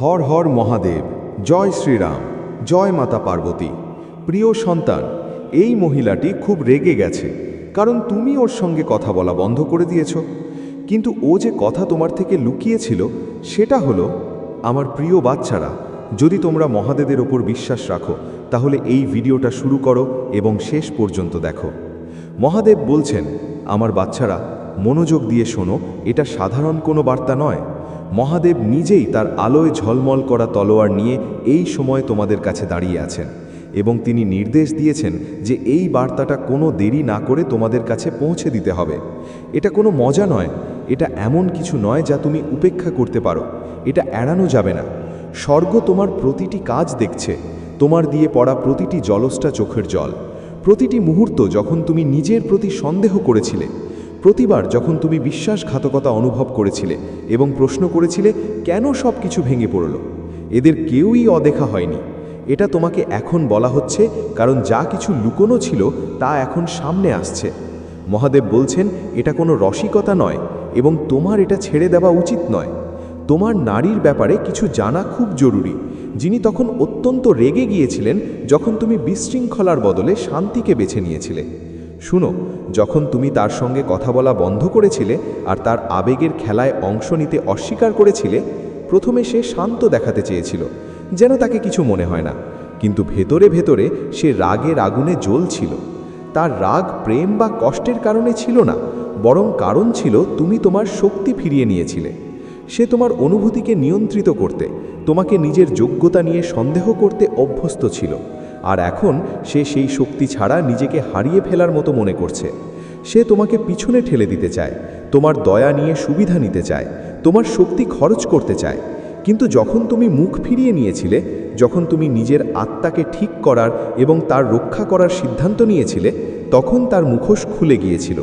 হর হর মহাদেব, জয় শ্রীরাম, জয় মাতা পার্বতী। প্রিয় সন্তান, এই মহিলাটি খুব রেগে গেছে, কারণ তুমি ওর সঙ্গে কথা বলা বন্ধ করে দিয়েছ। কিন্তু ও যে কথা তোমার থেকে লুকিয়েছিল, সেটা হলো, আমার প্রিয় বাচ্চারা, যদি তোমরা মহাদেবের ওপর বিশ্বাস রাখো, তাহলে এই ভিডিওটা শুরু করো এবং শেষ পর্যন্ত দেখো। মহাদেব বলছেন, আমার বাচ্চারা, মনোযোগ দিয়ে শোনো, এটা সাধারণ কোনো বার্তা নয়। মহাদেব নিজেই তার আলোয় ঝলমল করা তলোয়ার নিয়ে এই সময় তোমাদের কাছে দাঁড়িয়ে আছেন এবং তিনি নির্দেশ দিয়েছেন যে এই বার্তাটা কোনো দেরি না করে তোমাদের কাছে পৌঁছে দিতে হবে। এটা কোনো মজা নয়, এটা এমন কিছু নয় যা তুমি উপেক্ষা করতে পারো, এটা এড়ানো যাবে না। স্বর্গ তোমার প্রতিটি কাজ দেখছে, তোমার দিয়ে পড়া প্রতিটি জলসটা চোখের জল। প্রতিটি মুহূর্ত যখন তুমি নিজের প্রতি সন্দেহ করেছিলে প্রতিবার যখন তুমি বিশ্বাসঘাতকতা অনুভব করেছিলে এবং প্রশ্ন করেছিলে, কেন সব কিছু ভেঙে পড়ল? এদের কেউই অদেখা হয়নি। এটা তোমাকে এখন বলা হচ্ছে, কারণ যা কিছু লুকোনো ছিল তা এখন সামনে আসছে। মহাদেব বলছেন, এটা কোনো রসিকতা নয় এবং তোমার এটা ছেড়ে দেওয়া উচিত নয়। তোমার নারীর ব্যাপারে কিছু জানা খুব জরুরি। যিনি তখন অত্যন্ত রেগে গিয়েছিলেন যখন তুমি বিশৃঙ্খলার বদলে শান্তিকে বেছে নিয়েছিলে। শুনো, যখন তুমি তার সঙ্গে কথা বলা বন্ধ করেছিলে আর তার আবেগের খেলায় অংশ নিতে অস্বীকার করেছিলে, প্রথমে সে শান্ত দেখাতে চেয়েছিল, যেন তাকে কিছু মনে হয় না। কিন্তু ভেতরে ভেতরে সে রাগের আগুনে জ্বলছিল। তার রাগ প্রেম বা কষ্টের কারণে ছিল না, বরং কারণ ছিল তুমি তোমার শক্তি ফিরিয়ে নিয়েছিলে। সে তোমার অনুভূতিকে নিয়ন্ত্রিত করতে, তোমাকে নিজের যোগ্যতা নিয়ে সন্দেহ করতে অভ্যস্ত ছিল। আর এখন সে সেই শক্তি ছাড়া নিজেকে হারিয়ে ফেলার মতো মনে করছে। সে তোমাকে পিছনে ঠেলে দিতে চায়, তোমার দয়া নিয়ে সুবিধা নিতে চায়, তোমার শক্তি খরচ করতে চায়। কিন্তু যখন তুমি মুখ ফিরিয়ে নিয়েছিলে, যখন তুমি নিজের আত্মাকে ঠিক করার এবং তার রক্ষা করার সিদ্ধান্ত নিয়েছিলে, তখন তার মুখোশ খুলে গিয়েছিল।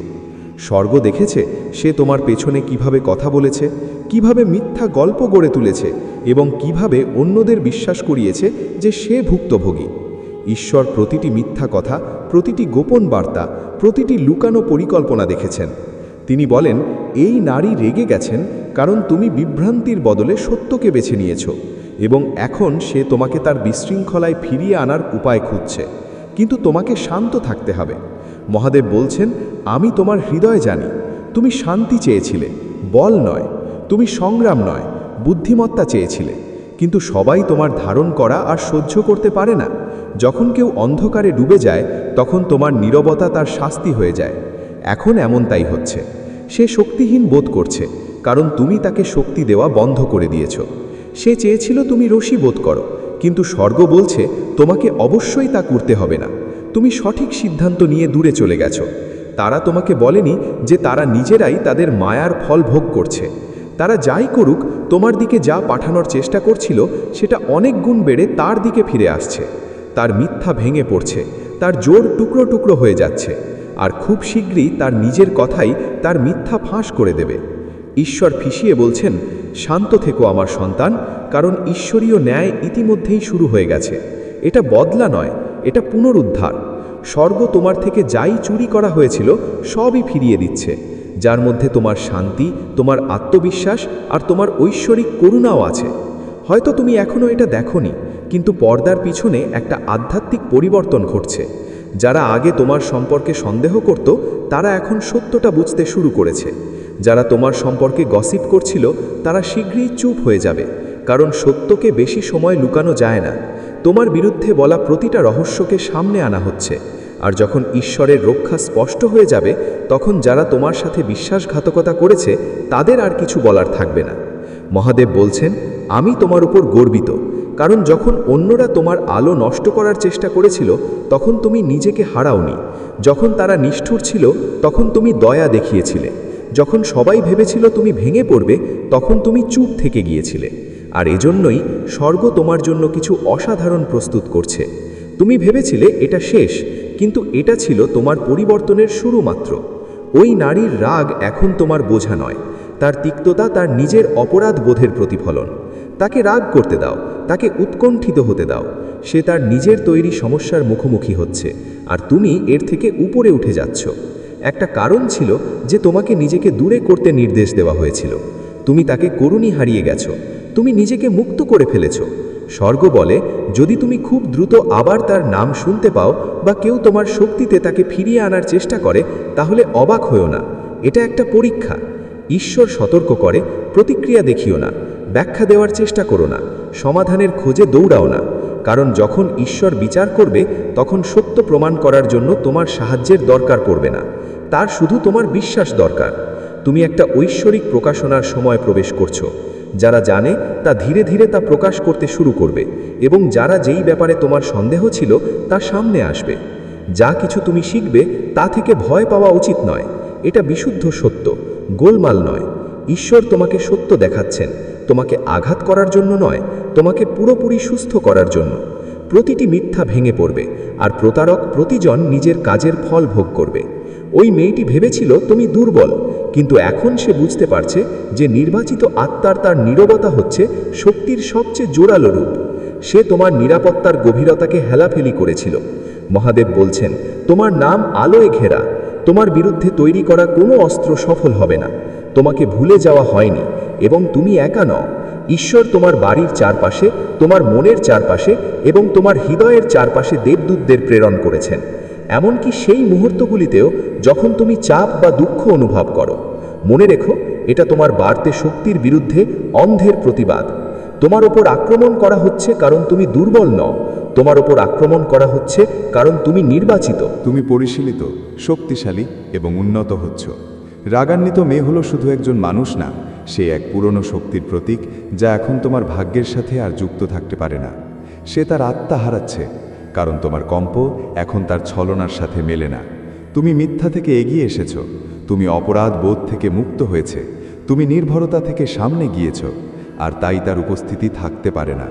স্বর্গ দেখেছে সে তোমার পেছনে কীভাবে কথা বলেছে, কীভাবে মিথ্যা গল্প গড়ে তুলেছে এবং কীভাবে অন্যদের বিশ্বাস করিয়েছে যে সে ভুক্তভোগী। ঈশ্বর প্রতিটি মিথ্যা কথা, প্রতিটি গোপন বার্তা, প্রতিটি লুকানো পরিকল্পনা দেখেছেন। তিনি বলেন, এই নারী রেগে গেছেন কারণ তুমি বিভ্রান্তির বদলে সত্যকে বেছে নিয়েছ এবং এখন সে তোমাকে তার বিশৃঙ্খলায় ফিরিয়ে আনার উপায় খুঁজছে। কিন্তু তোমাকে শান্ত থাকতে হবে। মহাদেব বলছেন, আমি তোমার হৃদয় জানি। তুমি শান্তি চেয়েছিলে। বল নয়। তুমি সংগ্রাম নয়। বুদ্ধিমত্তা চেয়েছিলে। কিন্তু সবাই তোমার ধারণ করা আর সহ্য করতে পারে না। যখন কেউ অন্ধকারে ডুবে যায়, তখন তোমার নীরবতা তার শাস্তি হয়ে যায়। এখন এমন তাই হচ্ছে। সে শক্তিহীন বোধ করছে, কারণ তুমি তাকে শক্তি দেওয়া বন্ধ করে দিয়েছ। সে চেয়েছিল তুমি রশি বোধ করো, কিন্তু স্বর্গ বলছে, তোমাকে অবশ্যই তা করতে হবে না। তুমি সঠিক সিদ্ধান্ত নিয়ে দূরে চলে গেছো। তারা তোমাকে বলেনি যে তারা নিজেরাই তাদের মায়ার ফল ভোগ করছে। তারা যাই করুক, তোমার দিকে যা পাঠানোর চেষ্টা করছিল, সেটা অনেক গুণ বেড়ে তার দিকে ফিরে আসছে। তার মিথ্যা ভেঙে পড়ছে, তার জোর টুকরো টুকরো হয়ে যাচ্ছে, আর খুব শীঘ্রই তার নিজের কথাই তার মিথ্যা ফাঁস করে দেবে। ঈশ্বর ফিসিয়ে বলছেন, শান্ত থেকো আমার সন্তান, কারণ ঈশ্বরীয় ন্যায় ইতিমধ্যেই শুরু হয়ে গেছে। এটা বদলা নয়, এটা পুনরুদ্ধার। স্বর্গ তোমার থেকে যাই চুরি করা হয়েছিল, সবই ফিরিয়ে দিচ্ছে। যার মধ্যে তোমার শান্তি, তোমার আত্মবিশ্বাস আর তোমার ঐশ্বরিক করুণাও আছে। হয়তো তুমি এখনও এটা দেখনি কিন্তু পর্দার পিছনে একটা আধ্যাত্মিক পরিবর্তন ঘটছে। যারা আগে তোমার সম্পর্কে সন্দেহ করত, তারা এখন সত্যটা বুঝতে শুরু করেছে। যারা তোমার সম্পর্কে গসিপ করছিল, তারা শীঘ্রই চুপ হয়ে যাবে, কারণ সত্যকে বেশি সময় লুকানো যায় না। তোমার বিরুদ্ধে বলা প্রতিটা রহস্যকে সামনে আনা হচ্ছে, আর যখন ঈশ্বরের রক্ষা স্পষ্ট হয়ে যাবে, তখন যারা তোমার সাথে বিশ্বাসঘাতকতা করেছে, তাদের আর কিছু বলার থাকবে না। মহাদেব বলছেন, আমি তোমার উপর গর্বিত। কারণ যখন অন্যরা তোমার আলো নষ্ট করার চেষ্টা করেছিল, তখন তুমি নিজেকে হারাওনি। যখন তারা নিষ্ঠুর ছিল, তখন তুমি দয়া দেখিয়েছিলে। যখন সবাই ভেবেছিল তুমি ভেঙে পড়বে, তখন তুমি চুপ থেকে গিয়েছিলে। আর এজন্যই স্বর্গ তোমার জন্য কিছু অসাধারণ প্রস্তুত করছে। তুমি ভেবেছিলে এটা শেষ, কিন্তু এটা ছিল তোমার পরিবর্তনের শুরু মাত্র ওই নারীর রাগ এখন তোমার বোঝা নয়। তার তিক্ততা তার নিজের অপরাধ বোধের প্রতিফলন। তাকে রাগ করতে দাও, তাকে উৎকণ্ঠিত হতে দাও। সে তার নিজের তৈরি সমস্যার মুখোমুখি হচ্ছে, আর তুমি এর থেকে উপরে উঠে যাচ্ছ। একটা কারণ ছিল যে তোমাকে নিজেকে দূরে করতে নির্দেশ দেওয়া হয়েছিল। তুমি তাকে করুণী হারিয়ে গেছো, তুমি নিজেকে মুক্ত করে ফেলেছ। স্বর্গ বলে, যদি তুমি খুব দ্রুত আবার তার নাম শুনতে পাও বা কেউ তোমার শক্তিতে তাকে ফিরিয়ে আনার চেষ্টা করে, তাহলে অবাক হয়েও না। এটা একটা পরীক্ষা। ঈশ্বর সতর্ক করে, প্রতিক্রিয়া দেখিও না। ব্যাখ্যা দেওয়ার চেষ্টা করো না, সমাধানের খোঁজে দৌড়াও না, কারণ যখন ঈশ্বর বিচার করবে, তখন সত্য প্রমাণ করার জন্য তোমার সাহায্যের দরকার পড়বে না, তার শুধু তোমার বিশ্বাস দরকার। তুমি একটা ঐশ্বরিক প্রকাশনার সময় প্রবেশ করছ, যারা জানে, তা ধীরে ধীরে তা প্রকাশ করতে শুরু করবে, এবং যারা যেই ব্যাপারে তোমার সন্দেহ ছিল, তা সামনে আসবে। যা কিছু তুমি শিখবে, তা থেকে ভয় পাওয়া উচিত নয়, এটা বিশুদ্ধ সত্য, গোলমাল নয়। ঈশ্বর তোমাকে সত্য দেখাচ্ছেন তোমাকে আঘাত করার জন্য নয়, তোমাকে পুরোপুরি সুস্থ করার জন্য। প্রতিটি মিথ্যা ভেঙে পড়বে, আর প্রতারক প্রতিজন নিজের কাজের ফল ভোগ করবে। ওই মেয়েটি ভেবেছিল, তুমি দুর্বল। কিন্তু এখন সে বুঝতে পারছে যে নির্বাচিত আত্মার তার নীরবতা হচ্ছে শক্তির সবচেয়ে জোরালো রূপ। সে তোমার নিরাপত্তার গভীরতাকে হেলাফেলি করেছিল। মহাদেব বলছেন, তোমার নাম আলোয় ঘেরা। তোমার বিরুদ্ধে তৈরি করা কোনো অস্ত্র সফল হবে না। তোমাকে ভুলে যাওয়া হয়নি। এবং তুমি একা নও। ঈশ্বর তোমার বাড়ির চারপাশে, তোমার মনের চারপাশে এবং তোমার হৃদয়ের চারপাশে দেবদূতদের প্রেরণ করেছেন। এমনকি সেই মুহূর্তগুলিতেও যখন তুমি চাপ বা দুঃখ অনুভব করো। মনে রেখো, এটা তোমার বাড়তে শক্তির বিরুদ্ধে অন্ধের প্রতিবাদ। তোমার ওপর আক্রমণ করা হচ্ছে কারণ তুমি দুর্বল নও। তোমার ওপর আক্রমণ করা হচ্ছে কারণ তুমি নির্বাচিত। তুমি পরিশীলিত, শক্তিশালী এবং উন্নত হচ্ছ। রাগান্বিত মেয়ে হলো শুধু একজন মানুষ না সে এক পুরনো শক্তির প্রতীক যা এখন তোমার ভাগ্যের সাথে আর যুক্ত থাকতে পারে না। সে তার আত্মা হারাচ্ছে, কারণ তোমার কম্প এখন তার ছলনার সাথে মেলে না। তুমি মিথ্যা থেকে এগিয়ে এসেছ, তুমি অপরাধ বোধ থেকে মুক্ত হয়েছে, তুমি নির্ভরতা থেকে সামনে গিয়েছ, আর তাই তার উপস্থিতি থাকতে পারে না।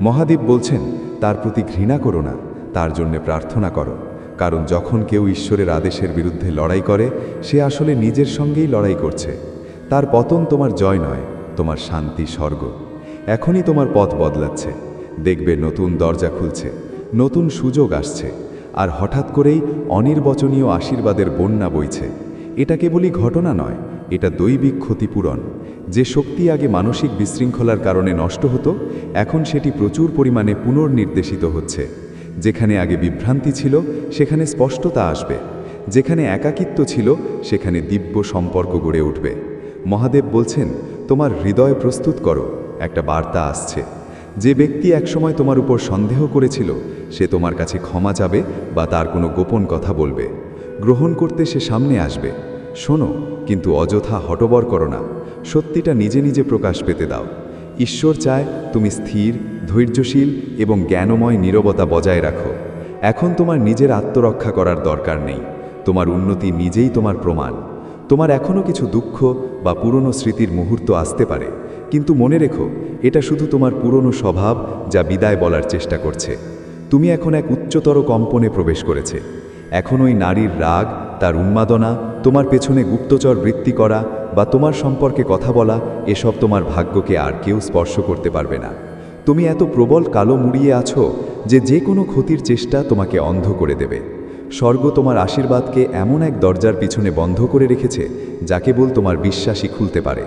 মহাদেব বলছেন, তার প্রতি ঘৃণা করো না, তার জন্যে প্রার্থনা করো, কারণ যখন কেউ ঈশ্বরের আদেশের বিরুদ্ধে লড়াই করে, সে আসলে নিজের সঙ্গেই লড়াই করছে। তার পতন তোমার জয় নয়, তোমার শান্তি স্বর্গ। এখনই তোমার পথ বদলাচ্ছে। দেখবে নতুন দরজা খুলছে, নতুন সুযোগ আসছে, আর হঠাৎ করেই অনির্বচনীয় আশীর্বাদের বন্যা বইছে। এটা কেবলই ঘটনা নয়, এটা দৈবিক ক্ষতিপূরণ। যে শক্তি আগে মানসিক বিশৃঙ্খলার কারণে নষ্ট হতো, এখন সেটি প্রচুর পরিমাণে পুনর্নির্দেশিত হচ্ছে। যেখানে আগে বিভ্রান্তি ছিল, সেখানে স্পষ্টতা আসবে। যেখানে একাকিত্ব ছিল, সেখানে দিব্য সম্পর্ক গড়ে উঠবে। মহাদেব বলছেন, তোমার হৃদয় প্রস্তুত করো। একটা বার্তা আসছে। যে ব্যক্তি একসময় তোমার উপর সন্দেহ করেছিল, সে তোমার কাছে ক্ষমা যাবে বা তার কোনো গোপন কথা বলবে। গ্রহণ করতে সে সামনে আসবে। শোনো, কিন্তু অযথা হটবর করো না। সত্যিটা নিজে নিজে প্রকাশ পেতে দাও। ঈশ্বর চায় তুমি স্থির, ধৈর্যশীল এবং জ্ঞানময় নীরবতা বজায় রাখো। এখন তোমার নিজের আত্মরক্ষা করার দরকার নেই। তোমার উন্নতি নিজেই তোমার প্রমাণ। তোমার এখনও কিছু দুঃখ বা পুরনো স্মৃতির মুহূর্ত আসতে পারে, কিন্তু মনে রেখো, এটা শুধু তোমার পুরনো স্বভাব যা বিদায় বলার চেষ্টা করছে। তুমি এখন এক উচ্চতর কম্পনে প্রবেশ করেছে। এখন ওই নারীর রাগ, তার উন্মাদনা, তোমার পেছনে গুপ্তচর বৃত্তি করা বা তোমার সম্পর্কে কথা বলা, এসব তোমার ভাগ্যকে আর কেউ স্পর্শ করতে পারবে না। তুমি এত প্রবল কালো মুড়িয়ে আছো যে যে কোনো ক্ষতির চেষ্টা তোমাকে অন্ধ করে দেবে। স্বর্গ তোমার আশীর্বাদকে এমন এক দরজার পিছনে বন্ধ করে রেখেছে, যা কেবল তোমার বিশ্বাসী খুলতে পারে।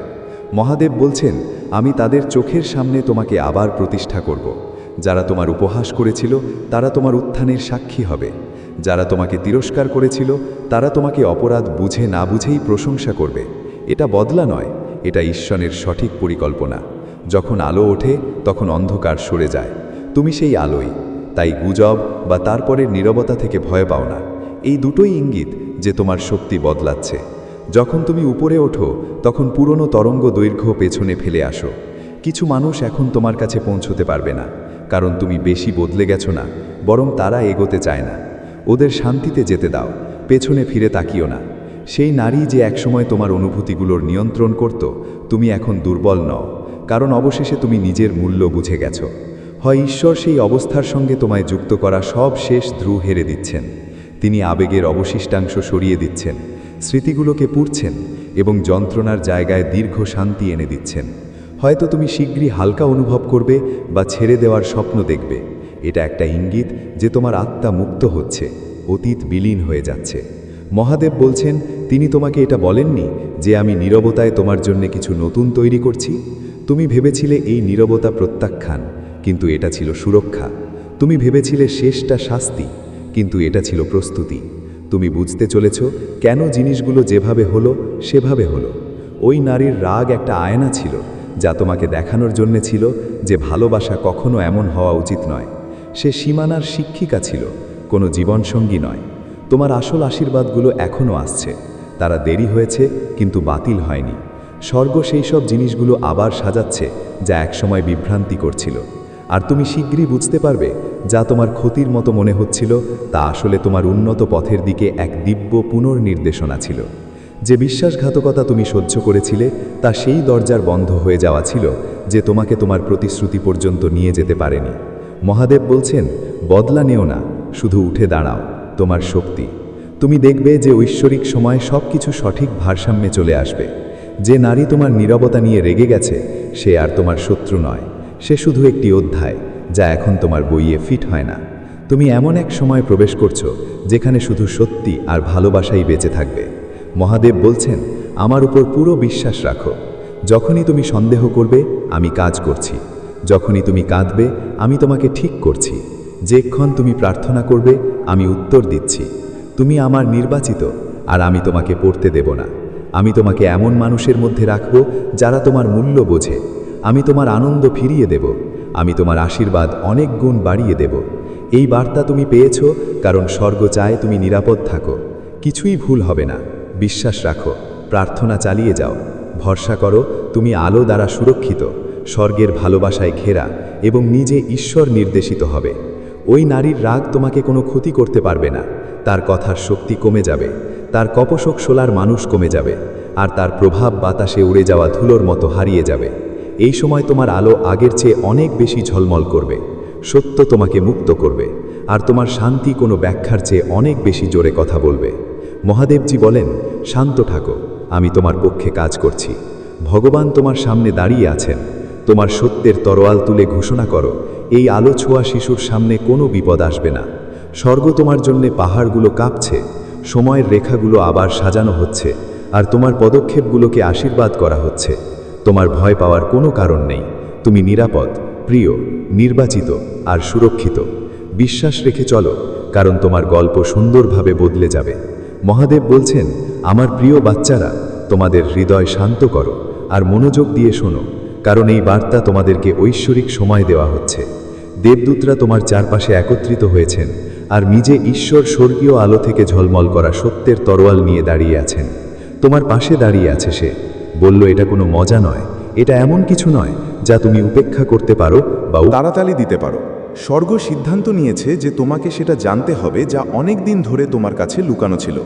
মহাদেব বলছেন, আমি তাদের চোখের সামনে তোমাকে আবার প্রতিষ্ঠা করব। যারা তোমার উপহাস করেছিল, তারা তোমার উত্থানের সাক্ষী হবে। যারা তোমাকে তিরস্কার করেছিল, তারা তোমাকে অপরাধ বুঝে না বুঝেই প্রশংসা করবে। এটা বদলা নয়, এটা ঈশ্বরের সঠিক পরিকল্পনা। যখন আলো ওঠে, তখন অন্ধকার সরে যায়। তুমি সেই আলোই তাই গুজব বা তারপরের নীরবতা থেকে ভয় পাও না। এই দুটোই ইঙ্গিত যে তোমার শক্তি বদলাচ্ছে। যখন তুমি উপরে ওঠো, তখন পুরনো তরঙ্গ দৈর্ঘ্য পেছনে ফেলে আসো। কিছু মানুষ এখন তোমার কাছে পৌঁছতে পারবে না, কারণ তুমি বেশি বদলে গেছো না, বরং তারা এগোতে চায় না। ওদের শান্তিতে যেতে দাও, পেছনে ফিরে তাকিও না। সেই নারী যে একসময় তোমার অনুভূতিগুলোর নিয়ন্ত্রণ করত, তুমি এখন দুর্বল নও, কারণ অবশেষে তুমি নিজের মূল্য বুঝে গেছো। হয় ঈশ্বর সেই অবস্থার সঙ্গে তোমায় যুক্ত করা সব শেষ ধ্রু হেরে দিচ্ছেন। তিনি আবেগের অবশিষ্টাংশ সরিয়ে দিচ্ছেন, স্মৃতিগুলোকে পুড়ছেন এবং যন্ত্রণার জায়গায় দীর্ঘ শান্তি এনে দিচ্ছেন। হয়তো তুমি শীঘ্রই হালকা অনুভব করবে বা ছেড়ে দেওয়ার স্বপ্ন দেখবে। এটা একটা ইঙ্গিত যে তোমার আত্মা মুক্ত হচ্ছে, অতীত বিলীন হয়ে যাচ্ছে। মহাদেব বলছেন, তিনি তোমাকে এটা বলেননি যে আমি নীরবতায় তোমার জন্য কিছু নতুন তৈরি করছি? তুমি ভেবেছিলে এই নীরবতা প্রত্যাখ্যান কিন্তু এটা ছিল সুরক্ষা। তুমি ভেবেছিলে শেষটা শাস্তি, কিন্তু এটা ছিল প্রস্তুতি। তুমি বুঝতে চলেছ কেন জিনিসগুলো যেভাবে হলো, সেভাবে হলো। ওই নারীর রাগ একটা আয়না ছিল, যা তোমাকে দেখানোর জন্যে ছিল যে ভালোবাসা কখনো এমন হওয়া উচিত নয়। সে সীমানার শিক্ষিকা ছিল, কোনো জীবনসঙ্গী নয়। তোমার আসল আশীর্বাদগুলো এখনও আসছে। তারা দেরি হয়েছে, কিন্তু বাতিল হয়নি। স্বর্গ সেই সব জিনিসগুলো আবার সাজাচ্ছে, যা একসময় বিভ্রান্তি করছিল। আর তুমি শীঘ্রই বুঝতে পারবে যা তোমার ক্ষতির মতো মনে হচ্ছিল, তা আসলে তোমার উন্নত পথের দিকে এক দিব্য পুনর্নির্দেশনা ছিল। যে বিশ্বাসঘাতকতা তুমি সহ্য করেছিলে, তা সেই দরজার বন্ধ হয়ে যাওয়া ছিল যে তোমাকে তোমার প্রতিশ্রুতি পর্যন্ত নিয়ে যেতে পারেনি। মহাদেব বলছেন, বদলা নেও না, শুধু উঠে দাঁড়াও, তোমার শক্তি। তুমি দেখবে যে ঐশ্বরিক সময় সব কিছু সঠিক ভারসাম্যে চলে আসবে। যে নারী তোমার নীরবতা নিয়ে রেগে গেছে, সে আর তোমার শত্রু নয়। সে শুধু একটি অধ্যায়, যা এখন তোমার বইয়ে ফিট হয় না। তুমি এমন এক সময় প্রবেশ করছ, যেখানে শুধু সত্যি আর ভালোবাসাই বেঁচে থাকবে। মহাদেব বলছেন, আমার উপর পুরো বিশ্বাস রাখো। যখনই তুমি সন্দেহ করবে, আমি কাজ করছি। যখনই তুমি কাঁদবে, আমি তোমাকে ঠিক করছি। যেক্ষণ তুমি প্রার্থনা করবে, আমি উত্তর দিচ্ছি। তুমি আমার নির্বাচিত, আর আমি তোমাকে পড়তে দেব না। আমি তোমাকে এমন মানুষের মধ্যে রাখব, যারা তোমার মূল্য বোঝে। আমি তোমার আনন্দ ফিরিয়ে দেব। আমি তোমার আশীর্বাদ অনেক গুণ বাড়িয়ে দেব। এই বার্তা তুমি পেয়েছ, কারণ স্বর্গ চায় তুমি নিরাপদ থাকো। কিছুই ভুল হবে না। বিশ্বাস রাখো। প্রার্থনা চালিয়ে যাও। ভরসা করো, তুমি আলো দ্বারা সুরক্ষিত। স্বর্গের ভালোবাসায় ঘেরা এবং নিজে ঈশ্বর নির্দেশিত হবে। ওই নারীর রাগ তোমাকে কোনো ক্ষতি করতে পারবে না। তার কথার শক্তি কমে যাবে। তার কপোষক সোলার মানুষ কমে যাবে। আর তার প্রভাব বাতাসে উড়ে যাওয়া ধুলোর মতো হারিয়ে যাবে। এই সময় তোমার আলো আগের চেয়ে অনেক বেশি ঝলমল করবে, সত্য তোমাকে মুক্ত করবে, আর তোমার শান্তি কোনো ব্যাখ্যার চেয়ে অনেক বেশি জোরে কথা বলবে। মহাদেবজি বলেন, শান্ত থাকো, আমি তোমার পক্ষে কাজ করছি। ভগবান তোমার সামনে দাঁড়িয়ে আছেন। তোমার সত্যের তরোয়াল তুলে ঘোষণা করো, এই আলো ছোঁয়া শিশুর সামনে কোনো বিপদ আসবে না। স্বর্গ তোমার জন্যে পাহাড়গুলো কাঁপছে, সময়ের রেখাগুলো আবার সাজানো হচ্ছে, আর তোমার পদক্ষেপগুলোকে আশীর্বাদ করা হচ্ছে। তোমার ভয় পাওয়ার কোনো কারণ নেই। তুমি নিরাপদ, প্রিয়, নির্বাচিত আর সুরক্ষিত। বিশ্বাস রেখে চলো, কারণ তোমার গল্প সুন্দরভাবে বদলে যাবে। মহাদেব বলছেন, আমার প্রিয় বাচ্চারা, তোমাদের হৃদয় শান্ত করো আর মনোযোগ দিয়ে শোনো, কারণ এই বার্তা তোমাদেরকে ঐশ্বরিক সময় দেওয়া হচ্ছে। দেবদূতরা তোমার চারপাশে একত্রিত হয়েছেন আর নিজে ঈশ্বর স্বর্গীয় আলো থেকে ঝলমল করা সত্যের তরোয়াল নিয়ে দাঁড়িয়ে আছেন। তোমার পাশে দাঁড়িয়ে আছে সে। বলল, এটা কোনো মজা নয়। এটা এমন কিছু নয় যা তুমি উপেক্ষা করতে পারো বা তাড়াতাড়ি দিতে পারো। স্বর্গ সিদ্ধান্ত নিয়েছে যে তোমাকে সেটা জানতে হবে যা অনেক দিন ধরে তোমার কাছে লুকানো ছিল।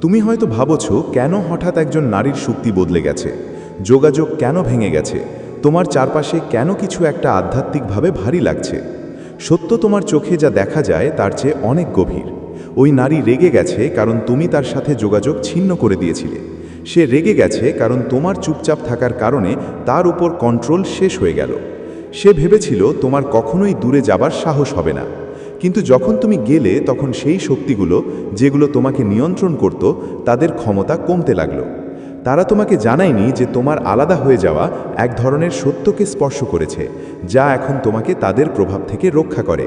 তুমি হয়তো ভাবছ, কেন হঠাৎ একজন নারীর শক্তি বদলে গেছে? যোগাযোগ কেন ভেঙে গেছে? তোমার চারপাশে কেন কিছু একটা আধ্যাত্মিকভাবে ভারী লাগছে? সত্য তোমার চোখে যা দেখা যায় তার চেয়ে অনেক গভীর। ওই নারী রেগে গেছে কারণ তুমি তার সাথে যোগাযোগ ছিন্ন করে দিয়েছিলে। সে রেগে গেছে কারণ তোমার চুপচাপ থাকার কারণে তার উপর কন্ট্রোল শেষ হয়ে গেল। সে ভেবেছিল তোমার কখনোই দূরে যাবার সাহস হবে না। কিন্তু যখন তুমি গেলে তখন সেই শক্তিগুলো যেগুলো তোমাকে নিয়ন্ত্রণ করত, তাদের ক্ষমতা কমতে লাগল। তারা তোমাকে জানায়নি যে তোমার আলাদা হয়ে যাওয়া এক ধরনের সত্যকে স্পর্শ করেছে, যা এখন তোমাকে তাদের প্রভাব থেকে রক্ষা করে।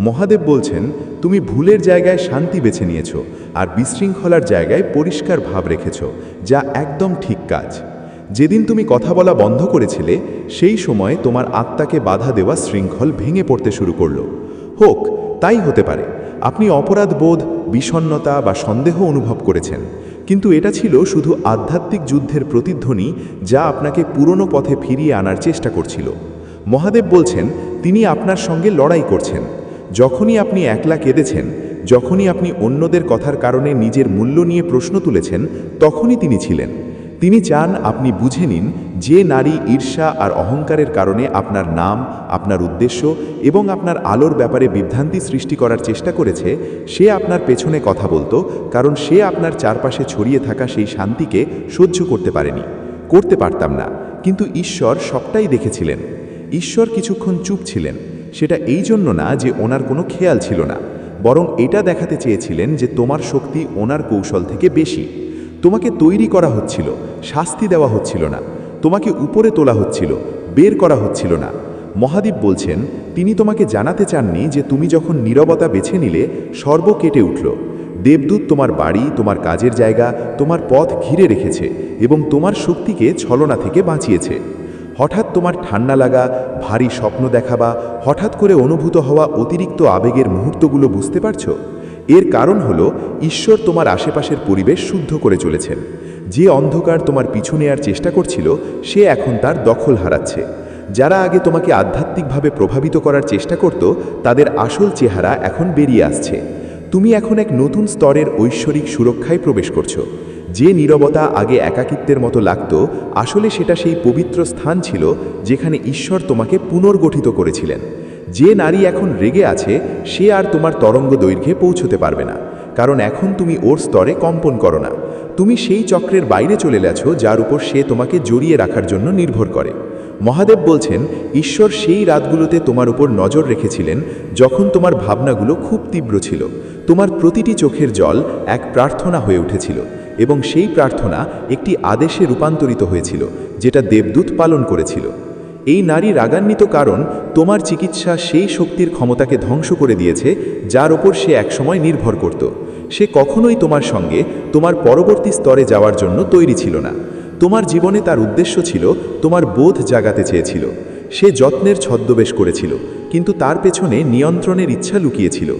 মহাদেব বলছেন, তুমি ভুলের জায়গায় শান্তি বেছে নিয়েছ আর বিশৃঙ্খলার জায়গায় পরিষ্কার ভাব রেখেছ, যা একদম ঠিক কাজ। যেদিন তুমি কথা বলা বন্ধ করেছিলে, সেই সময় তোমার আত্মাকে বাধা দেওয়া শৃঙ্খল ভেঙে পড়তে শুরু করল। হোক, তাই হতে পারে। আপনি অপরাধ বোধ বিষণ্নতা বা সন্দেহ অনুভব করেছেন। কিন্তু এটা ছিল শুধু আধ্যাত্মিক যুদ্ধের প্রতিধ্বনি যা আপনাকে পুরনো পথে ফিরিয়ে আনার চেষ্টা করছিল। মহাদেব বলছেন, তিনি আপনার সঙ্গে লড়াই করছেন। যখনই আপনি একলা কেঁদেছেন, যখনই আপনি অন্যদের কথার কারণে নিজের মূল্য নিয়ে প্রশ্ন তুলেছেন, তখনই তিনি ছিলেন। তিনি চান আপনি বুঝে নিন যে নারী ঈর্ষা আর অহংকারের কারণে আপনার নাম, আপনার উদ্দেশ্য এবং আপনার আলোর ব্যাপারে বিভ্রান্তি সৃষ্টি করার চেষ্টা করেছে, সে আপনার পেছনে কথা বলতো, কারণ সে আপনার চারপাশে ছড়িয়ে থাকা সেই শান্তিকে সহ্য করতে পারেনি। করতে পারতাম না, কিন্তু ঈশ্বর সবটাই দেখেছিলেন। ঈশ্বর কিছুক্ষণ চুপ ছিলেন। সেটা এই জন্য না যে ওনার কোনো খেয়াল ছিল না, বরং এটা দেখাতে চেয়েছিলেন যে তোমার শক্তি ওনার কৌশল থেকে বেশি। তোমাকে তৈরি করা হচ্ছিল, শাস্তি দেওয়া হচ্ছিল না, তোমাকে উপরে তোলা হচ্ছিল, বের করা হচ্ছিল না। মহাদীপ বলছেন, তিনি তোমাকে জানাতে চাননি যে তুমি যখন নীরবতা বেছে নিলে, সর্ব কেটে উঠল। দেবদূত তোমার বাড়ি, তোমার কাজের জায়গা, তোমার পথ ঘিরে রেখেছে এবং তোমার শক্তিকে ছলনা থেকে বাঁচিয়েছে। হঠাৎ তোমার ঠান্ডা লাগা, ভারী স্বপ্ন দেখা বা হঠাৎ করে অনুভূত হওয়া অতিরিক্ত আবেগের মুহূর্তগুলো বুঝতে পারছ? এর কারণ হল, ঈশ্বর তোমার আশেপাশের পরিবেশ শুদ্ধ করে চলেছেন। যে অন্ধকার তোমার পিছু নেয়ার চেষ্টা করছিল, সে এখন তার দখল হারাচ্ছে। যারা আগে তোমাকে আধ্যাত্মিকভাবে প্রভাবিত করার চেষ্টা করত, তাদের আসল চেহারা এখন বেরিয়ে আসছে। তুমি এখন এক নতুন স্তরের ঐশ্বরিক সুরক্ষায় প্রবেশ করছ। যে নীরবতা আগে একাকিত্বের মতো লাগত, আসলে সেটা সেই পবিত্র স্থান ছিল যেখানে ঈশ্বর তোমাকে পুনর্গঠিত করেছিলেন। যে নারী এখন রেগে আছে, সে আর তোমার তরঙ্গ দৈর্ঘ্যে পৌঁছতে পারবে না, কারণ এখন তুমি ওর স্তরে কম্পন করো না। তুমি সেই চক্রের বাইরে চলে গেছো, যার উপর সে তোমাকে জড়িয়ে রাখার জন্য নির্ভর করে। মহাদেব বলছেন, ঈশ্বর সেই রাতগুলোতে তোমার উপর নজর রেখেছিলেন, যখন তোমার ভাবনাগুলো খুব তীব্র ছিল। তোমার প্রতিটি চোখের জল এক প্রার্থনা হয়ে উঠেছিল। এবং সেই প্রার্থনা একটি আদেশে রূপান্তরিত হয়েছিল, যেটা দেবদূত পালন করেছিল। এই নারী রাগান্বিত কারণ তোমার চিকিৎসা সেই শক্তির ক্ষমতাকে ধ্বংস করে দিয়েছে, যার ওপর সে একসময় নির্ভর করত। সে কখনোই তোমার সঙ্গে তোমার পরবর্তী স্তরে যাওয়ার জন্য তৈরি ছিল না। তোমার জীবনে তার উদ্দেশ্য ছিল তোমার বোধ জাগাতে চেয়েছিল। সে যত্নের ছদ্মবেশ করেছিল, কিন্তু তার পেছনে নিয়ন্ত্রণের ইচ্ছা লুকিয়েছিল।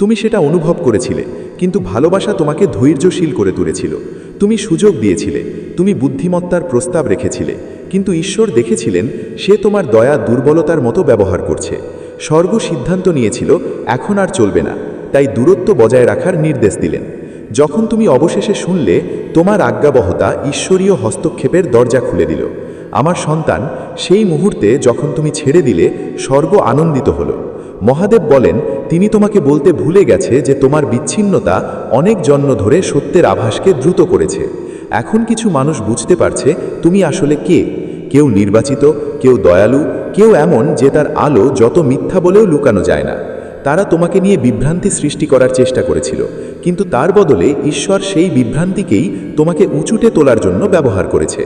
তুমি সেটা অনুভব করেছিলে কিন্তু ভালোবাসা তোমাকে ধৈর্যশীল করে তুলেছিল। তুমি সুযোগ দিয়েছিলে, তুমি বুদ্ধিমত্তার প্রস্তাব রেখেছিলে, কিন্তু ঈশ্বর দেখেছিলেন সে তোমার দয়া, দুর্বলতার মতো ব্যবহার করছে। স্বর্গ সিদ্ধান্ত নিয়েছিল, এখন আর চলবে না, তাই দূরত্ব বজায় রাখার নির্দেশ দিলেন। যখন তুমি অবশেষে শুনলে, তোমার আজ্ঞাবহতা ঈশ্বরীয় হস্তক্ষেপের দরজা খুলে দিল। আমার সন্তান, সেই মুহূর্তে যখন তুমি ছেড়ে দিলে, স্বর্গ আনন্দিত হলো। মহাদেব বলেন, তিনি তোমাকে বলতে ভুলে গেছে যে তোমার বিচ্ছিন্নতা অনেক জন্ম ধরে সত্যের আভাসকে দ্রুত করেছে। এখন কিছু মানুষ বুঝতে পারছে তুমি আসলে কে। কেউ নির্বাচিত, কেউ দয়ালু, কেউ এমন যে তার আলো যত মিথ্যা বলেও লুকানো যায় না। তারা তোমাকে নিয়ে বিভ্রান্তি সৃষ্টি করার চেষ্টা করেছিল, কিন্তু তার বদলে ঈশ্বর সেই বিভ্রান্তিকেই তোমাকে উঁচুটে তোলার জন্য ব্যবহার করেছে।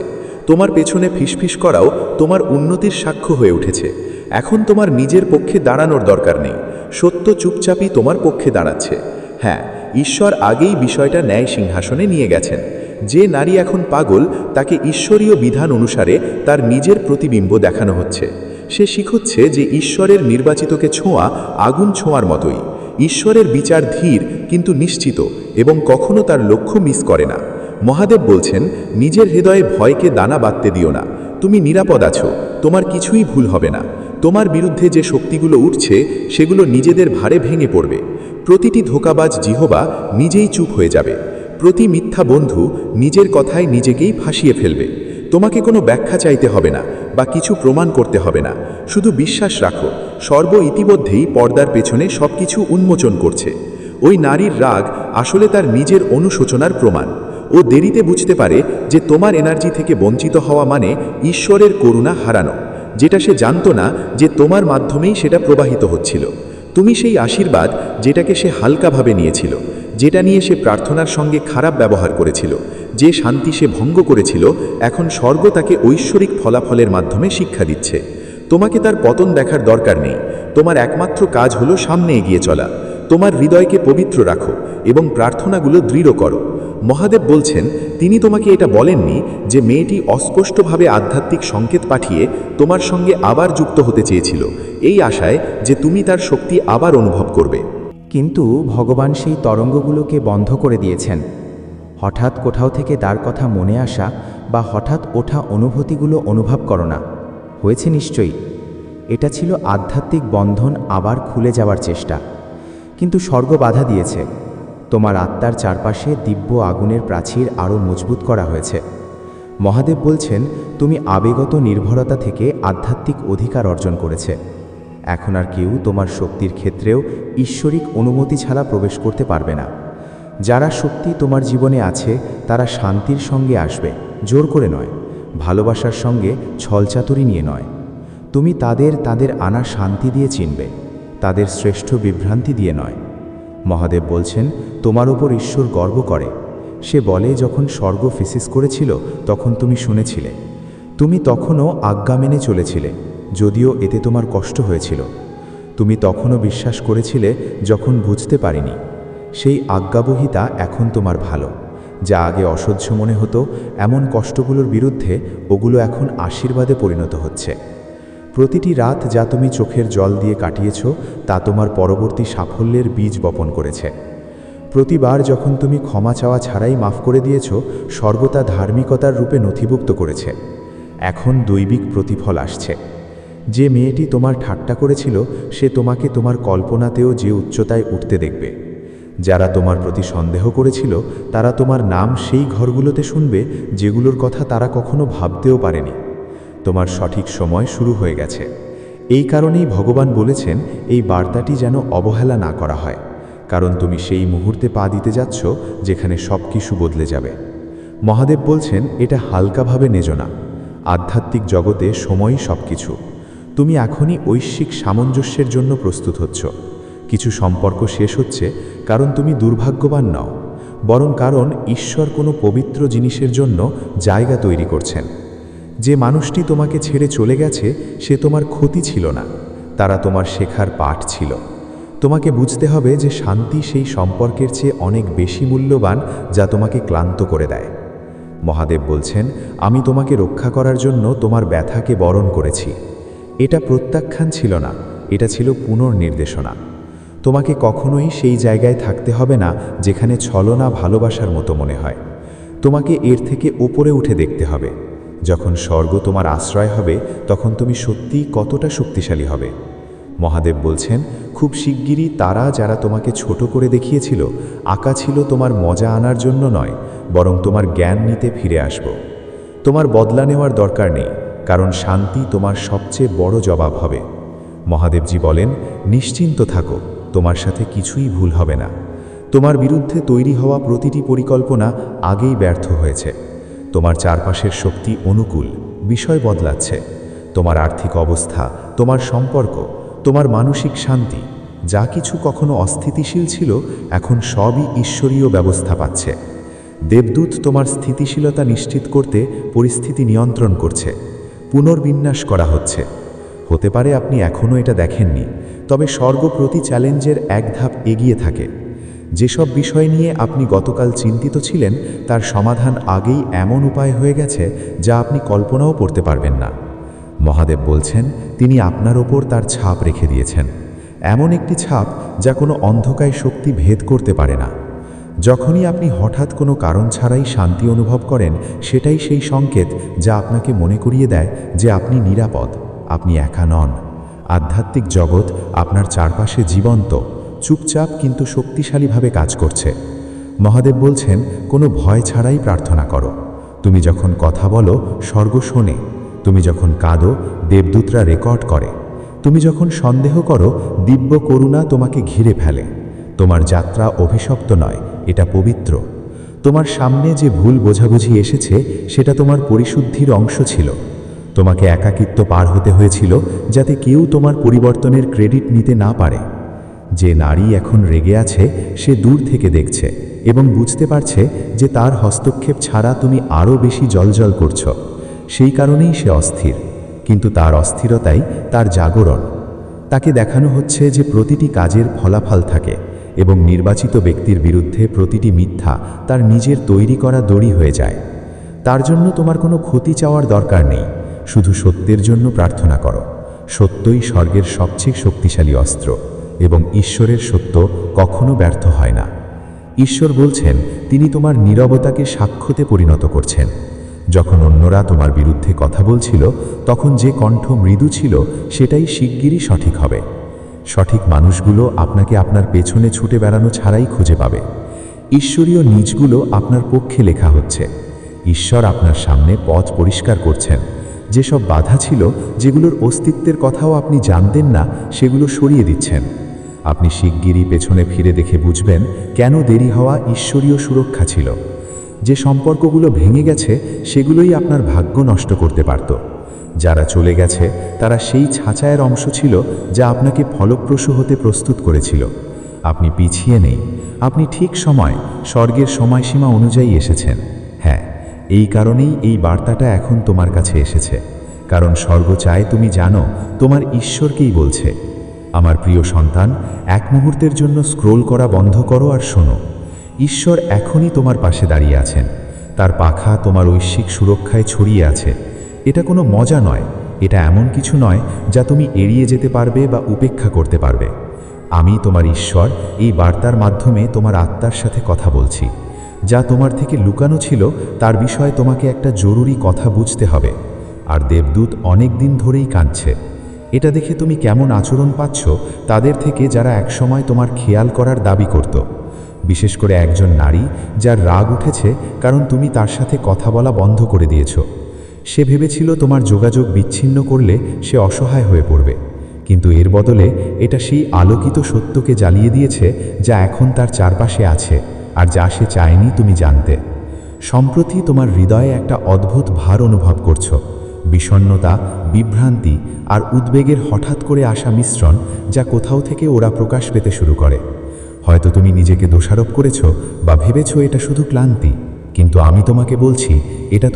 তোমার পেছনে ফিসফিস করাও তোমার উন্নতির সাক্ষ্য হয়ে উঠেছে। এখন তোমার নিজের পক্ষে দাঁড়ানোর দরকার নেই। সত্য চুপচাপই তোমার পক্ষে দাঁড়াচ্ছে। হ্যাঁ ঈশ্বর আগেই বিষয়টা ন্যায় সিংহাসনে নিয়ে গেছেন। যে নারী এখন পাগল, তাকে ঈশ্বরীয় বিধান অনুসারে তার নিজের প্রতিবিম্ব দেখানো হচ্ছে। সে শিখচ্ছে যে ঈশ্বরের নির্বাচিতকে ছোঁয়া আগুন ছোঁয়ার মতোই। ঈশ্বরের বিচার ধীর, কিন্তু নিশ্চিত, এবং কখনো তার লক্ষ্য মিস করে না। মহাদেব বলছেন, নিজের হৃদয়ে ভয়কে দানা বাঁধতে দিও না। তুমি নিরাপদ আছো। তোমার কিছুই ভুল হবে না। তোমার বিরুদ্ধে যে শক্তিগুলো উঠছে, সেগুলো নিজেদের ভারে ভেঙে পড়বে। প্রতিটি ধোকাবাজ জিহবা নিজেই চুপ হয়ে যাবে। প্রতি মিথ্যা বন্ধু নিজের কথায় নিজেকেই ফাঁসিয়ে ফেলবে। তোমাকে কোনো ব্যাখ্যা চাইতে হবে না, বা কিছু প্রমাণ করতে হবে না। শুধু বিশ্বাস রাখো, সর্ব ইতিমধ্যেই পর্দার পেছনে সব কিছু উন্মোচন করছে। ওই নারীর রাগ আসলে তার নিজের অনুশোচনার প্রমাণ। ও দেরিতে বুঝতে পারে যে তোমার এনার্জি থেকে বঞ্চিত হওয়া মানে ঈশ্বরের করুণা হারানো। যেটা সে জানতো না যে তোমার মাধ্যমেই সেটা প্রবাহিত হচ্ছিল। তুমি সেই আশীর্বাদ যেটাকে সে হালকাভাবে নিয়েছিল, যেটা নিয়ে সে প্রার্থনার সঙ্গে খারাপ ব্যবহার করেছিল, যে শান্তি সে ভঙ্গ করেছিল, এখন স্বর্গ তাকে ঐশ্বরিক ফলাফলের মাধ্যমে শিক্ষা দিচ্ছে। তোমাকে তার পতন দেখার দরকার নেই। তোমার একমাত্র কাজ হলো সামনে এগিয়ে চলা। তোমার হৃদয়কে পবিত্র রাখো এবং প্রার্থনাগুলো দৃঢ় করো। মহাদেব বলছেন, তিনি তোমাকে এটা বলেননি যে মেয়েটি অস্পষ্টভাবে আধ্যাত্মিক সংকেত পাঠিয়ে তোমার সঙ্গে আবার যুক্ত হতে চেয়েছিল। এই আশায় যে তুমি তার শক্তি আবার অনুভব করবে। কিন্তু ভগবান সেই তরঙ্গগুলোকে বন্ধ করে দিয়েছেন। হঠাৎ কোথাও থেকে তার কথা মনে আসা বা হঠাৎ ওঠা অনুভূতিগুলো অনুভব করো না। হয়েছে নিশ্চয়ই। এটা ছিল আধ্যাত্মিক বন্ধন আবার খুলে যাওয়ার চেষ্টা। কিন্তু স্বর্গ বাধা দিয়েছে। তোমার আত্মার চারপাশে দিব্য আগুনের প্রাচীর আরও মজবুত করা হয়েছে। মহাদেব বলছেন, তুমি আবেগত নির্ভরতা থেকে আধ্যাত্মিক অধিকার অর্জন করেছে। এখন আর কেউ তোমার শক্তির ক্ষেত্রেও ঈশ্বরিক অনুমতি ছাড়া প্রবেশ করতে পারবে না। যারা শক্তি তোমার জীবনে আছে, তারা শান্তির সঙ্গে আসবে, জোর করে নয়, ভালোবাসার সঙ্গে ছলচাতুরি নিয়ে নয়। তুমি তাদের তাদের আনা শান্তি দিয়ে চিনবে, তাদের শ্রেষ্ঠ বিভ্রান্তি দিয়ে নয়। মহাদেব বলছেন, তোমার ওপর ঈশ্বর গর্ব করে। সে বলে, যখন স্বর্গ ফিসিস করেছিল, তখন তুমি শুনেছিলে। তুমি তখনও আজ্ঞা মেনে চলেছিলে, যদিও এতে তোমার কষ্ট হয়েছিল। তুমি তখনও বিশ্বাস করেছিলে, যখন বুঝতে পারিনি। সেই আজ্ঞাবহিতা এখন তোমার ভালো। যা আগে অসহ্য মনে হতো, এমন কষ্টগুলোর বিরুদ্ধে ওগুলো এখন আশীর্বাদে পরিণত হচ্ছে। প্রতিটি রাত যা তুমি চোখের জল দিয়ে কাটিয়েছ, তা তোমার পরবর্তী সাফল্যের বীজ বপন করেছে। প্রতিবার যখন তুমি ক্ষমা চাওয়া ছাড়াই মাফ করে দিয়েছ সর্বতা ধার্মিকতার রূপে নথিভুক্ত করেছে। এখন দৈবিক প্রতিফল আসছে। যে মেয়েটি তোমার ঠাট্টা করেছিল, সে তোমাকে তোমার কল্পনাতেও যে উচ্চতায় উঠতে দেখবে। যারা তোমার প্রতি সন্দেহ করেছিল, তারা তোমার নাম সেই ঘরগুলোতে শুনবে, যেগুলোর কথা তারা কখনো ভাবতেও পারেনি। তোমার সঠিক সময় শুরু হয়ে গেছে। এই কারণেই ভগবান বলেছেন, এই বার্তাটি যেন অবহেলা না করা হয়, কারণ তুমি সেই মুহূর্তে পা দিতে যাচ্ছ যেখানে সব কিছু বদলে যাবে। মহাদেব বলছেন, এটা হালকাভাবে নেজো না। আধ্যাত্মিক জগতে সময়ই সব কিছু তুমি এখনই ঐশ্বিক সামঞ্জস্যের জন্য প্রস্তুত হচ্ছ। কিছু সম্পর্ক শেষ হচ্ছে, কারণ তুমি দুর্ভাগ্যবান নও, বরং কারণ ঈশ্বর কোনো পবিত্র জিনিসের জন্য জায়গা তৈরি করছেন। যে মানুষটি তোমাকে ছেড়ে চলে গেছে, সে তোমার ক্ষতি ছিল না। তারা তোমার শেখার পাঠ ছিল। তোমাকে বুঝতে হবে যে শান্তি সেই সম্পর্কের চেয়ে অনেক বেশি মূল্যবান যা তোমাকে ক্লান্ত করে দেয়। মহাদেব বলছেন, আমি তোমাকে রক্ষা করার জন্য তোমার ব্যথাকে বরণ করেছি। এটা প্রত্যাখ্যান ছিল না, এটা ছিল পুনর্নির্দেশনা। তোমাকে কখনোই সেই জায়গায় থাকতে হবে না যেখানে ছলনা ভালোবাসার মতো মনে হয়। তোমাকে এর থেকে ওপরে উঠে দেখতে হবে। যখন স্বর্গ তোমার আশ্রয় হবে, তখন তুমি সত্যিই কতটা শক্তিশালী হবে। মহাদেব বলছেন, খুব শিগগিরই তারা যারা তোমাকে ছোট করে দেখিয়েছিল, আঁকা ছিল তোমার মজা আনার জন্য নয়, বরং তোমার জ্ঞান নিতে ফিরে আসব। তোমার বদলা নেওয়ার দরকার নেই, কারণ শান্তি তোমার সবচেয়ে বড় জবাব হবে। মহাদেবজি বলেন, নিশ্চিন্ত থাকো, তোমার সাথে কিছুই ভুল হবে না। তোমার বিরুদ্ধে তৈরি হওয়া প্রতিটি পরিকল্পনা আগেই ব্যর্থ হয়েছে। তোমার চারপাশের শক্তি অনুকূল, বিষয় বদলাচ্ছে। তোমার আর্থিক অবস্থা, তোমার সম্পর্ক, তোমার মানসিক শান্তি, যা কিছু কখনো অস্থিতিশীল ছিল, এখন সবই ঈশ্বরীয় ব্যবস্থা পাচ্ছে। দেবদূত তোমার স্থিতিশীলতা নিশ্চিত করতে পরিস্থিতি নিয়ন্ত্রণ করছে, পুনর্বিন্যাস করা হচ্ছে। হতে পারে আপনি এখনও এটা দেখেননি, তবে স্বর্গ প্রতি চ্যালেঞ্জের এক ধাপ এগিয়ে থাকে। যেসব বিষয় নিয়ে আপনি গতকাল চিন্তিত ছিলেন, তার সমাধান আগেই এমন উপায় হয়ে গেছে যা আপনি কল্পনাও করতে পারবেন না। মহাদেব বলছেন, তিনি আপনার ওপর তার ছাপ রেখে দিয়েছেন। এমন একটি ছাপ যা কোনো অন্ধকায় শক্তি ভেদ করতে পারে না। যখনই আপনি হঠাৎ কোনো কারণ ছাড়াই শান্তি অনুভব করেন, সেটাই সেই সংকেত যা আপনাকে মনে করিয়ে দেয় যে আপনি নিরাপদ, আপনি একা নন। আধ্যাত্মিক জগৎ আপনার চারপাশে জীবন্ত। চুপচাপ কিন্তু শক্তিশালীভাবে কাজ করছে। মহাদেব বলছেন, কোনো ভয় ছাড়াই প্রার্থনা করো। তুমি যখন কথা বলো, স্বর্গ শোনে। তুমি যখন কাঁদো, দেবদূতরা রেকর্ড করে। তুমি যখন সন্দেহ করো, দিব্য করুণা তোমাকে ঘিরে ফেলে। তোমার যাত্রা অভিশপ্ত নয়, এটা পবিত্র। তোমার সামনে যে ভুল বোঝাবুঝি এসেছে, সেটা তোমার পরিশুদ্ধির অংশ ছিল। তোমাকে একাকিত্ব পার হতে হয়েছিল, যাতে কেউ তোমার পরিবর্তনের ক্রেডিট নিতে না পারে। যে নারী এখন রেগে আছে, সে দূর থেকে দেখছে এবং বুঝতে পারছে যে তার হস্তক্ষেপ ছাড়া তুমি আরও বেশি জলজল করছ। সেই কারণেই সে অস্থির, কিন্তু তার অস্থিরতাই তার জাগরণ। তাকে দেখানো হচ্ছে যে প্রতিটি কাজের ফলাফল থাকে এবং নির্বাচিত ব্যক্তির বিরুদ্ধে প্রতিটি মিথ্যা তার নিজের তৈরি করা দড়ি হয়ে যায়। তার জন্য তোমার কোনো ক্ষতি চাওয়ার দরকার নেই, শুধু সত্যের জন্য প্রার্থনা করো। সত্যই স্বর্গের সবচেয়ে শক্তিশালী অস্ত্র। এবং ঈশ্বরের সত্য কখনো ব্যর্থ হয় না। ঈশ্বর বলছেন, তিনি তোমার নীরবতাকে সাক্ষ্যতে পরিণত করছেন। যখন অন্যরা তোমার বিরুদ্ধে কথা বলছিল, তখন যে কণ্ঠ মৃদু ছিল, সেটাই শিগগিরই সঠিক হবে। সঠিক মানুষগুলো আপনাকে আপনার পেছনে ছুটে বেড়ানো ছাড়াই খুঁজে পাবে। ঈশ্বরীয় নিজগুলো আপনার পক্ষে লেখা হচ্ছে। ঈশ্বর আপনার সামনে পথ পরিষ্কার করছেন। যেসব বাধা ছিল, যেগুলোর অস্তিত্বের কথাও আপনি জানতেন না, সেগুলো সরিয়ে দিচ্ছেন। আপনি শিগগিরই পেছনে ফিরে দেখে বুঝবেন কেন দেরি হওয়া ঈশ্বরীয় সুরক্ষা ছিল। যে সম্পর্কগুলো ভেঙে গেছে, সেগুলোই আপনার ভাগ্য নষ্ট করতে পারত। যারা চলে গেছে, তারা সেই ছাঁচায়ের অংশ ছিল যা আপনাকে ফলপ্রসূ হতে প্রস্তুত করেছিল। আপনি পিছিয়ে নেই। আপনি ঠিক সময়, স্বর্গের সময়সীমা অনুযায়ী এসেছেন। হ্যাঁ এই কারণেই এই বার্তাটা এখন তোমার কাছে এসেছে। কারণ স্বর্গ চায় তুমি জানো, তোমার ঈশ্বরকেই বলছে। আমার প্রিয় সন্তান, এক মুহূর্তের জন্য স্ক্রোল করা বন্ধ করো আর শোনো। ঈশ্বর এখনই তোমার পাশে দাঁড়িয়ে আছেন। তার পাখা তোমার ঐশ্বিক সুরক্ষায় ছড়িয়ে আছে। এটা কোনো মজা নয়। এটা এমন কিছু নয় যা তুমি এড়িয়ে যেতে পারবে বা উপেক্ষা করতে পারবে। আমি তোমার ঈশ্বর, এই বার্তার মাধ্যমে তোমার আত্মার সাথে কথা বলছি। যা তোমার থেকে লুকানো ছিল, তার বিষয়ে তোমাকে একটা জরুরি কথা বুঝতে হবে। আর দেবদূত অনেক দিন ধরেই কাঁদছে। এটা দেখে তুমি কেমন আচরণ পাচ্ছ তাদের থেকে যারা একসময় তোমার খেয়াল করার দাবি করত। বিশেষ করে একজন নারী যার রাগ উঠেছে কারণ তুমি তার সাথে কথা বলা বন্ধ করে দিয়েছ। সে ভেবেছিল তোমার যোগাযোগ বিচ্ছিন্ন করলে সে অসহায় হয়ে পড়বে। কিন্তু এর বদলে এটা সেই আলোকিত সত্যকে জ্বালিয়ে দিয়েছে যা এখন তার চারপাশে আছে আর যা সে চায়নি তুমি জানতে। সম্প্রতি তোমার হৃদয়ে একটা অদ্ভুত ভার অনুভব করছ। বিষণ্ণতা, বিভ্রান্তি আর উদ্বেগের হঠাৎ করে আসা মিশ্রণ যা কোথাও থেকে ওরা প্রকাশ পেতে শুরু করে। হয়তো তুমি নিজেকে দোষারোপ করেছ বা ভেবেছ এটা শুধু ক্লান্তি, কিন্তু আমি তোমাকে বলছি, এটা